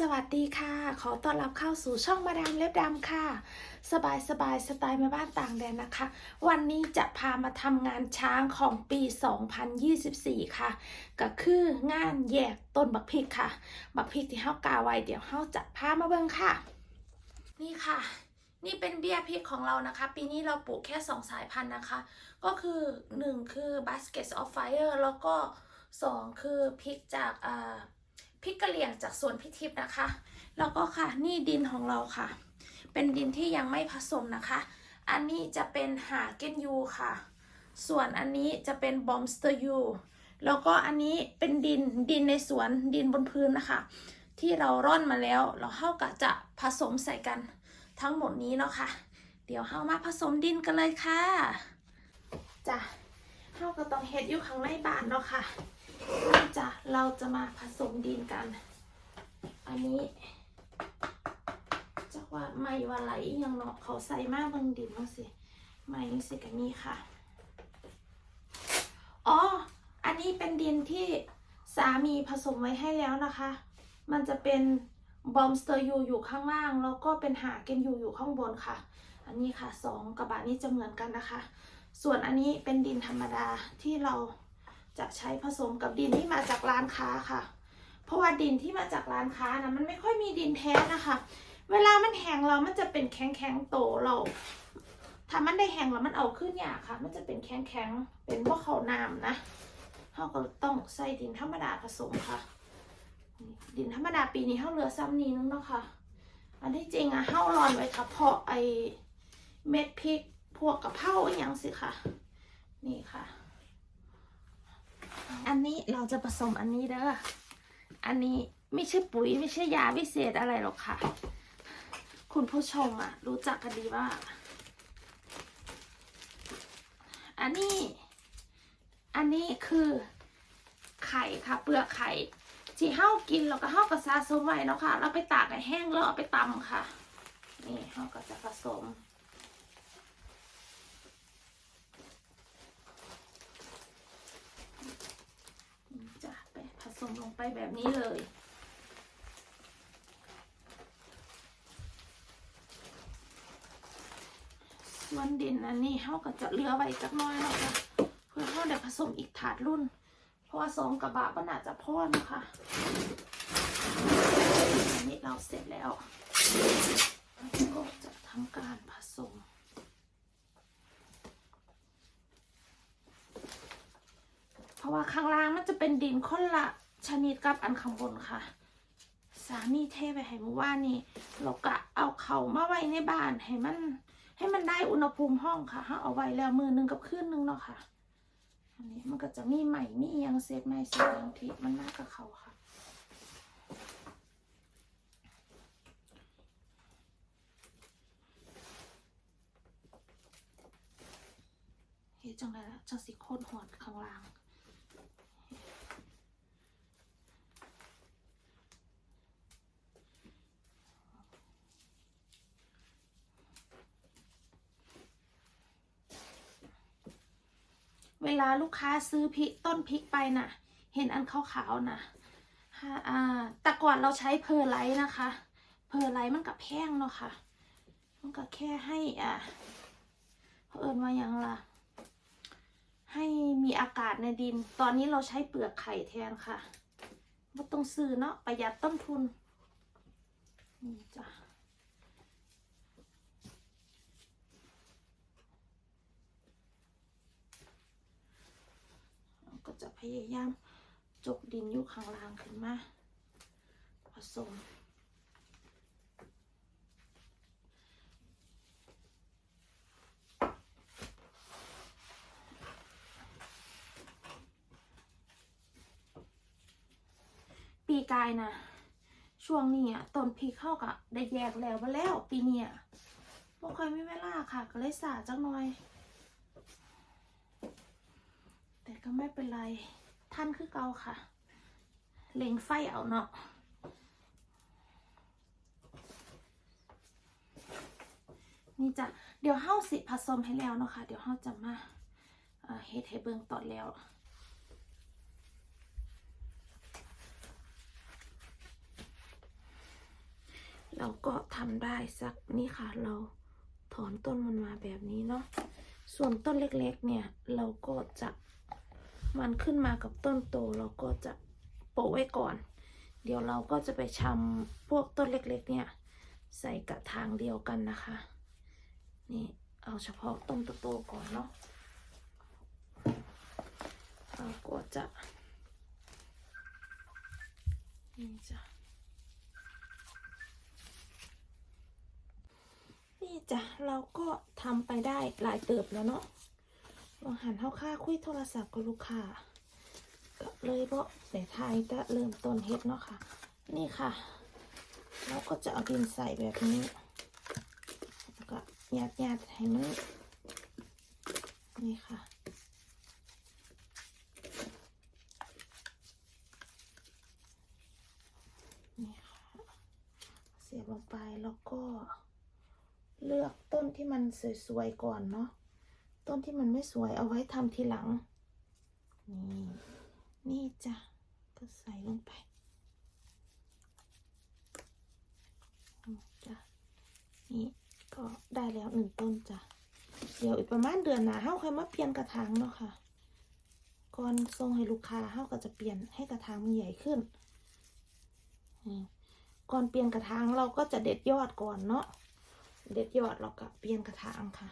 สวัสดีค่ะ ขอต้อนรับเข้าสู่ช่องมาดามเล็บดำค่ะ สบายสบายสไตล์แม่บ้านต่างแดนนะคะ วันนี้จะพามาทำงานช้างของปี 2024 ค่ะ ก็คืองานแยกต้นบักพริกค่ะ บักพริกที่เฮากาไว้เดี๋ยวเฮาจะพามาเบิ่งค่ะ นี่ค่ะ นี่เป็นเบี้ยพริกของเรานะคะ ปีนี้เราปลูกแค่ 2 สายพันธุ์นะคะ ก็คือ 1 คือ Basket of Fire แล้วก็ 2 คือพริกจากอ่า พริกกะเหรี่ยงจากสวนพิทิพย์นะคะ แล้วก็ค่ะนี่ดินของเราค่ะ เป็นดินที่ยังไม่ผสมนะคะ อันนี้จะเป็นหาเกนยูค่ะ ส่วนอันนี้จะเป็นบอมสเตอร์ยูแล้วก็อันนี้เป็นดินดินในสวนดินบนพื้นนะคะ ที่เราร่อนมาแล้วเราเข้ากับจะผสมใส่กันทั้งหมดนี้เนาะค่ะ เดี๋ยวเข้ามาผสมดินกันเลยค่ะจ้ะเข้าก็ต้องเฮ็ดอยู่ข้างในบ้านเนาะค่ะ นี่จ้ะเราจะมาผสมดินกัน อันนี้จากว่าไม่ว่าไหลยังเนาะเขาใส่มากบางดินเนาะสิไม่นี่สิกันนี่ค่ะ อ๋อ อันนี้เป็นดินที่สามีผสมไว้ให้แล้วนะคะ มันจะเป็นบอมสเตอร์ยูอยู่ข้างล่าง แล้วก็เป็นหาเกนยูอยู่ข้างบนค่ะ อันนี้ค่ะสองกระบะนี้จะเหมือนกันนะคะ ส่วนอันนี้เป็นดินธรรมดาที่เรา จะใช้ผสมกับดินที่มาจากร้านค้าค่ะ เพราะว่าดินที่มาจากร้านค้านะมันไม่ค่อยมีดินแท้นะคะ เวลามันแห้งเรามันจะเป็นแข็งแข็งโตเราถ้ามันได้แห้งแล้วมันเอาขึ้นยากค่ะ มันจะเป็นแข็งแข็งเป็นพวกเขาน้ำนะเราก็ต้องใส่ดินธรรมดาผสมค่ะ ดินธรรมดาปีนี้เขาเหลือซ้ำนี้นึงเนาะค่ะ อันที่จริงอะเฮารอนไว้ค่ะเพราะไอเม็ดพริกพวกกะเพราอย่างสิค่ะ นี่ค่ะ อันนี้เราจะผสมอันนี้เด้อ อันนี้ไม่ใช่ปุ๋ยไม่ใช่ยาวิเศษอะไรหรอกค่ะ คุณผู้ชมอะรู้จักกันดีว่า อันนี้ อันนี้คือไข่ค่ะ เปลือกไข่ที่เฮากินแล้วก็เฮากระซาสมไว้เนาะค่ะ เราไปตากให้แห้งแล้วเอาไปตำค่ะ นี่เฮาก็จะผสม จะไปผส มลงไปแบบนี้เลย ส่วนดินอันนี้เขาก็จะเลือไว้จักน้อยนะคะเพื่อเขาได้ผสมอีกถาดรุ่น เพราะว่าสองกระบะมันอาจจะพ่อนะคะอันนี้เราเสร็จแล้วก็จะทำการผสมเพราะว่าข้างล่างมันจะเป็นดินคนละ ชนิดกับอันข้างบนค่ะ สามีเทไปให้เมื่อวานนี้เรากะเอาเขามาไว้ในบ้านให้มัน ให้มันได้อุณหภูมิห้องค่ะเอาไว้แล้วมือหนึงกับคืนหนึงเนาะค่ะอันนี้มันก็จะมีใหม่มียังเศษไม้เศษบางทีมันมากกับเขาค่ะเฮ้ยจังไรละจังสิโคตรหอดข้างล่าง เวลาลูกค้าซื้อพริกต้นพริกไปน่ะ เห็นอันขาวๆน่ะฮะอ่าแต่ก่อนเราใช้เพอร์ไลท์นะคะ เพอร์ไลท์มันกับแพงเนาะค่ะ มันก็แค่ให้อ่าเอิญว่ายังล่ะ ให้มีอากาศในดิน ตอนนี้เราใช้เปลือกไข่แทนค่ะไม่ต้องซื้อเนาะประหยัดต้นทุนนี่จ้ะ ก็จะพยายามจกดินอยู่ข้างล่างขึ้นมาผสมปีกายนะช่วงนี้อะต้นพริกเข้ากับได้แยกแล้วมาแล้ว ปีนี้ยบ่ค่อยมีเวลาค่ะ ก็เลยสาจังหน่อย แต่ ก็ไม่เป็นไร ท่านคือเก่าค่ะ เล็งไฟเอาเนาะนี่จ้ะ เดี๋ยวเฮาสิผสมให้แล้วเนาะค่ะ เดี๋ยวเฮาจะมาเอ่อเฮ็ดให้เบิ่งตอนแล้ว เราก็ทำได้สักนี่ค่ะ เราถอนต้นมันมาแบบนี้เนาะ ส่วนต้นเล็กๆเนี่ย เราก็จะ มันขึ้นมากับต้นโตเราก็จะโปะไว้ก่อน เดี๋ยวเราก็จะไปชำพวกต้นเล็กๆ เนี่ย ใส่กระถางเดียวกันนะคะ นี่เอาเฉพาะต้นโตๆก่อนเนาะเราก็จะนี่จ้ะนี่จ้ะเราก็ทำไปได้หลายเติบแล้วเนาะ ลองหันเข้าค่าคุยโทรศัพท์กับลูกค้าก็เลยเพราะแต่ไทยก็เริ่มต้นเฮ็ดเนาะค่ะ นี่ค่ะ เราก็จะเอาดินใส่แบบนี้แล้วก็ยัดยัดให้มันนี่ค่ะนี่ค่ะ เสียบลงไปแล้วก็เลือกต้นที่มันสวยๆก่อนเนาะ ต้นที่มันไม่สวยเอาไว้ทำทีหลัง นี่นี่จ้ะก็ใส่ลงไปจ้ะนี่ก็ได้แล้วหนึ่งต้นจ้ะเดี๋ยวอีกประมาณเดือนหนาเฮาค่อยมาเปลี่ยนกระถางเนาะค่ะก่อนส่งให้ลูกค้าเฮาก็จะเปลี่ยนให้กระถางมันใหญ่ขึ้นก่อนเปลี่ยนกระถางเราก็จะเด็ดยอดก่อนเนาะเด็ดยอดเราก็เปลี่ยนกระถางค่ะ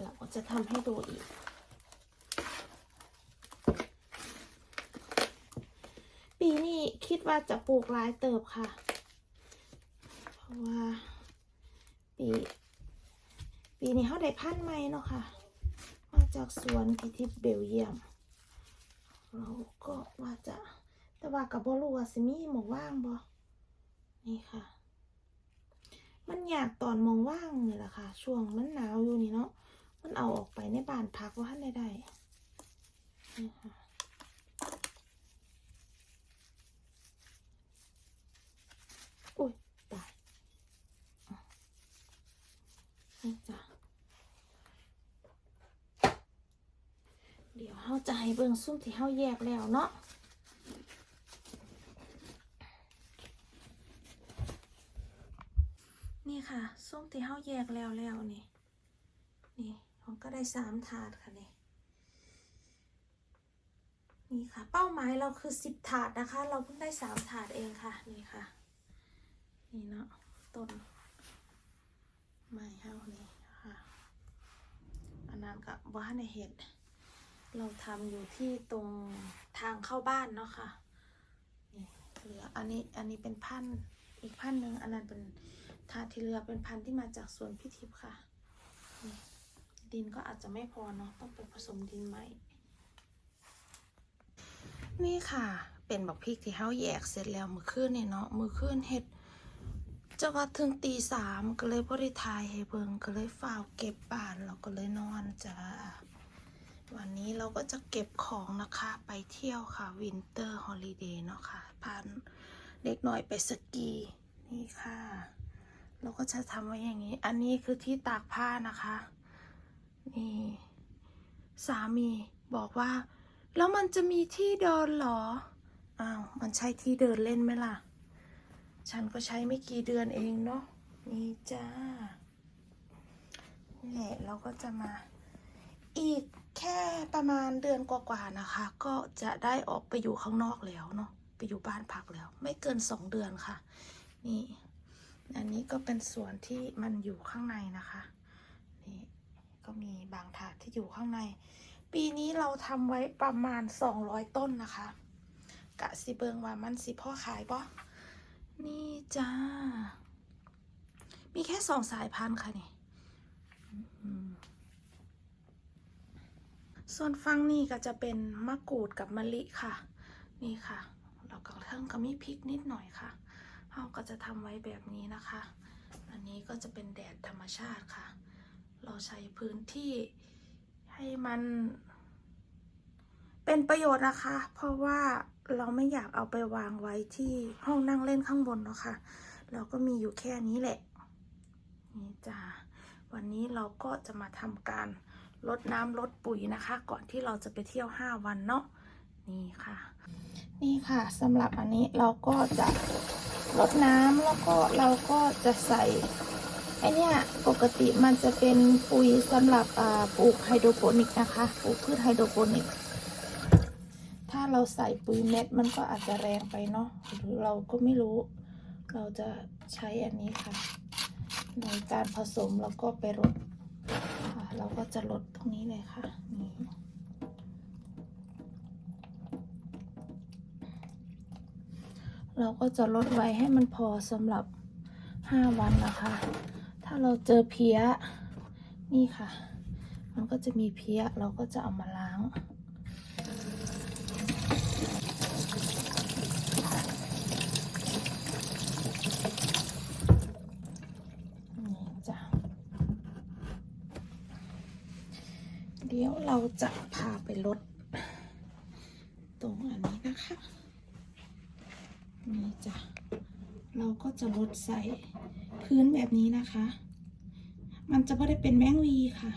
เราก็จะทำให้ดูอีก ปีนี้คิดว่าจะปลูกหลายเติบค่ะ เพราะว่า ปี ปีนี้เขาได้พันธุ์ใหม่เนาะค่ะ มาจากสวนพิทิพเบลเยียม เราก็ว่าจะ แต่ว่ากับบรู้ว่าสิมีหมองว่างบ่นี่ค่ะ มันอยากตอนมองว่างนี่แหละค่ะ ช่วงมันหนาวอยู่นี่เนาะ มันเอาออกไปในบ้านพักว่าท่านได้ได้นี่ค่ะอุ้ยตายนี่จ้ะเดี๋ยวเฮาจะให้เบิ่งซุ้มที่เฮาแยกแล้วเนาะนี่ค่ะซุ้มที่เฮาแยกแล้วแล้วนี่ นี่ ผมก็ได้สามถาดค่ะเนี่ยนี่ค่ะ เป้าหมายเราคือสิบถาดนะคะ เราเพิ่งได้สามถาดเองค่ะ นี่ค่ะ นี่เนาะต้นไม้เฮานี่ค่ะอันนั้นก็บ้านในเห็ด เราทำอยู่ที่ตรงทางเข้าบ้านเนาะค่ะนี่เหลืออันนี้อันนี้เป็นพันธุ์อีกพันธุ์หนึ่งอันนั้นเป็นทาที่เหลือเป็นพันธุ์ที่มาจากสวนพิทิพย์ค่ะนี่ ดินก็อาจจะไม่พอเนาะต้องไปผสมดินใหม่ นี่ค่ะ เป็นบักพริกที่เฮาแยกเสร็จแล้วมือคืนเนี่ยเนาะมือคืนเฮ็ดจะว่าถึงตีสามก็เลยพอได้ทายให้เบิงก็เลยฝ้าวเก็บบ้านเราก็เลยนอนจ้าวันนี้เราก็จะเก็บของนะคะไปเที่ยวค่ะวินเตอร์ฮอลิเดย์เนาะค่ะพาเด็กหน่อยไปสกีนี่ค่ะ เราก็จะทำไว้อย่างนี้ อันนี้คือที่ตากผ้านะคะ นี่สามีบอกว่า แล้วมันจะมีที่เดินเหรอ อ้าว มันใช่ที่เดินเล่นไหมล่ะ ฉันก็ใช้ไม่กี่เดือนเองเนาะ นี่จ้านี่แหละเราก็จะมา อีกแค่ประมาณเดือนกว่าๆนะคะ ก็จะได้ออกไปอยู่ข้างนอกแล้วเนาะ ไปอยู่บ้านพักแล้ว ไม่เกินสองเดือนค่ะ นี่ อันนี้ก็เป็นส่วนที่มันอยู่ข้างในนะคะ ก็มีบางถาดที่อยู่ข้างใน ปีนี้เราทำไว้ประมาณ 200 ต้นนะคะ กะสิเบิงว่ามันสิพ่อขายปะนี่จ้า มีแค่สองสายพันธุ์ค่ะนี่ส่วนฟังนี่ก็จะเป็นมะกรูดกับมะลิค่ะ นี่ค่ะ เราก็เทิงก็มีพริกนิดหน่อยค่ะเราก็จะทำไว้แบบนี้นะคะ อันนี้ก็จะเป็นแดดธรรมชาติค่ะ เราใช้พื้นที่ให้มัน เป็นประโยชน์นะคะ เพราะว่าเราไม่อยากเอาไปวางไว้ที่ห้องนั่งเล่นข้างบนเนาะค่ะ เราก็มีอยู่แค่นี้แหละ นี่จ้าวันนี้เราก็จะมาทำการลดน้ำลดปุ๋ยนะคะ ก่อนที่เราจะไปเที่ยว 5 วันเนาะนี่ค่ะ นี่ค่ะสำหรับอันนี้เราก็จะรดน้ำแล้วก็เราก็จะใส่ ไอเนี่ยปกติมันจะเป็นปุ๋ยสำหรับปลูกไฮโดรโปนิกนะคะปลูกพืชไฮโดรโปนิก ถ้าเราใส่ปุ๋ยเม็ดมันก็อาจจะแรงไปเนาะหรือเราก็ไม่รู้ เราจะใช้อันนี้ค่ะ ในการผสมแล้วก็ไปรดเราก็จะลดตรงนี้เลยค่ะนี่เราก็จะลดไว้ให้มันพอสำหรับ 5 วันนะคะ ถ้าเราเจอเพี้ย นี่ค่ะ มันก็จะมีเพี้ย เราก็จะเอามาล้างนี่จ้ะเดี๋ยวเราจะพาไปลดตรงอันนี้นะคะ นี่จ้ะ เราก็จะลดใส่ พื้นแบบนี้นะคะ มันจะไม่ได้เป็นแมงวีค่ะ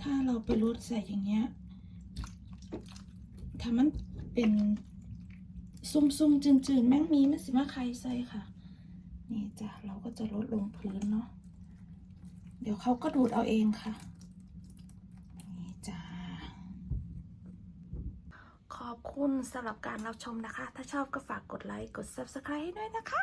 ถ้าเราไปลดใส่อย่างเงี้ยถ้ามันเป็นซุ่มๆจืดๆแมงมีมันสิมาใครใส่ค่ะ นี่จ้ะเราก็จะลดลงพื้นเนาะเดี๋ยวเขาก็ดูดเอาเองค่ะนี่จ้าขอบคุณสำหรับการรับชมนะคะ ถ้าชอบก็ฝากกดไลค์ กด Subscribe ให้ด้วยนะคะ